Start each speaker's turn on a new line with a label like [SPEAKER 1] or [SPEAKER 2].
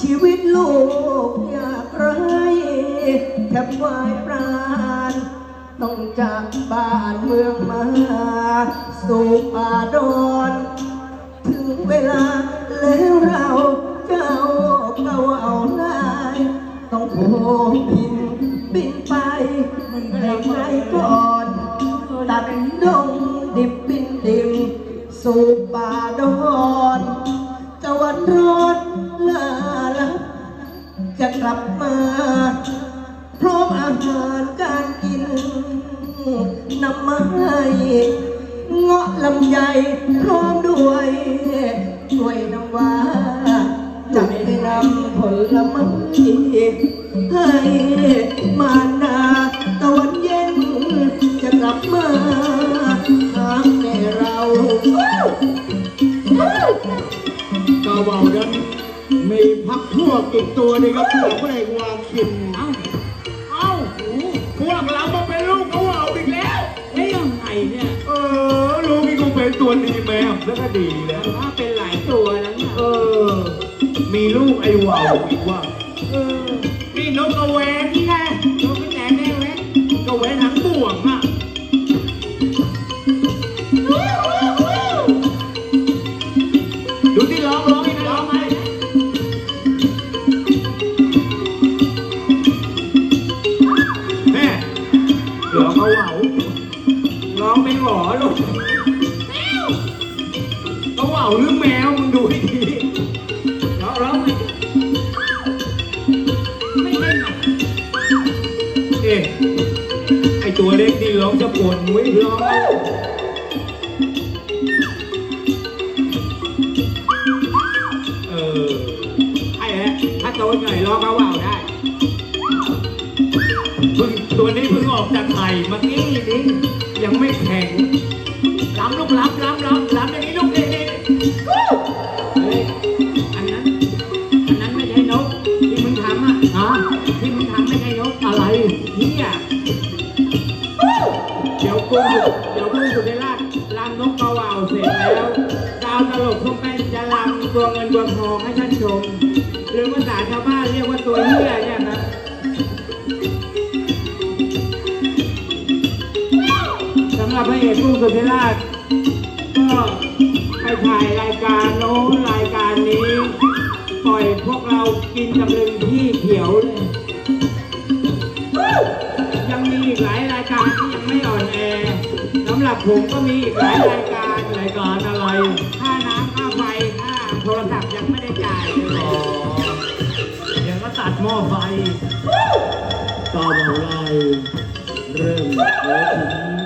[SPEAKER 1] ชีวิตลูกอยากไรแทบวายปราณต้องจากบ้านเมืองมาสู่ป่าดอนถึงเวลาแล้วเราเจ้าก็เอานายต้องโผบินบินไปให้ไกลก่อนตัดดงดิบบินดิมสู่ป่าดอนตะวันร้อน กลับมา พร้อมอาหารการกินนำมาให้เงาะลำไยพร้อมด้วยช่วยน้ำว่าจะได้นำผลไม้ให้มานาตะวันเย็นจะกลับมาหาแม่เรา
[SPEAKER 2] กาเบานั้น มีพักพวกอีกตัวหนึงครับของพระเอกวางกิน
[SPEAKER 3] เอ้าเอ้าพวกเรามาเป็นลูกเขาเอาอีกแล้ว เฮ้ยยังไงเนี่ย
[SPEAKER 2] เออลูกนี่คงเป็นตัวดีแม่แล้วก็ดีแล้ว
[SPEAKER 3] ถ้าเป็นหลายตัวแล้วเนี่ย
[SPEAKER 2] เออ มีลูกไอ้วาวอีกว่า
[SPEAKER 3] เออนี่นกกระเวนนี่ไง เห
[SPEAKER 2] ลือเขาเหวา
[SPEAKER 3] ร้องเป็นหวอลูก
[SPEAKER 2] เขาเหวาหรือแมวมึงดูให้ดี
[SPEAKER 3] ร้องร้องไหมไม่เล่นอะ
[SPEAKER 2] เอ๊ะไอตัวเล็กนี่ร้องจะปวดมุ้ยร้องเออ
[SPEAKER 3] ไอ้แหละถ้าโตหน่อยร้องเขาเบาได้
[SPEAKER 2] เมื่อกี้นี่ยังไม่แข็ง
[SPEAKER 3] ล้ำลูกล้ำล้ำล้ำล้ำอย่างนี้ลูกเด็กเฮ้ยอันนั้นอันนั้นไม่ใช่นกที่มึงทำอะ
[SPEAKER 2] ฮะ
[SPEAKER 3] ที่มึงทำไม่ใช่นก
[SPEAKER 2] อะไร
[SPEAKER 3] เนี่ยเดี๋ยวกูเดี๋ยวกูสุดในราชรำนกกระว่าวเสร็จแล้วดาวตลกทุกแป้นจะรำตัวเงินตัวทองให้ท่านชมหรือภาษาชาวบ้านเรียกว่าตัวเหี้ยเนี่ย เอกกุ้สุธิราชก็ไปถ่ายรายการโน้นรายการนี้ ปล่อยพวกเรากินตำลึงที่เขียวเลยยังมีอีกหลายรายการที่ยังไม่อ่อนแอสำหรับผมก็มีอีกหลายรายการ
[SPEAKER 2] รายการอะไร
[SPEAKER 3] ค่าน้ำค่าไฟค่าโทรศัพท์ยังไม่ได้จ่ายเลย
[SPEAKER 2] อ๋อเดี๋ยวก็ตัดหม้อไฟตาบอลายเริ่มแล้วถึง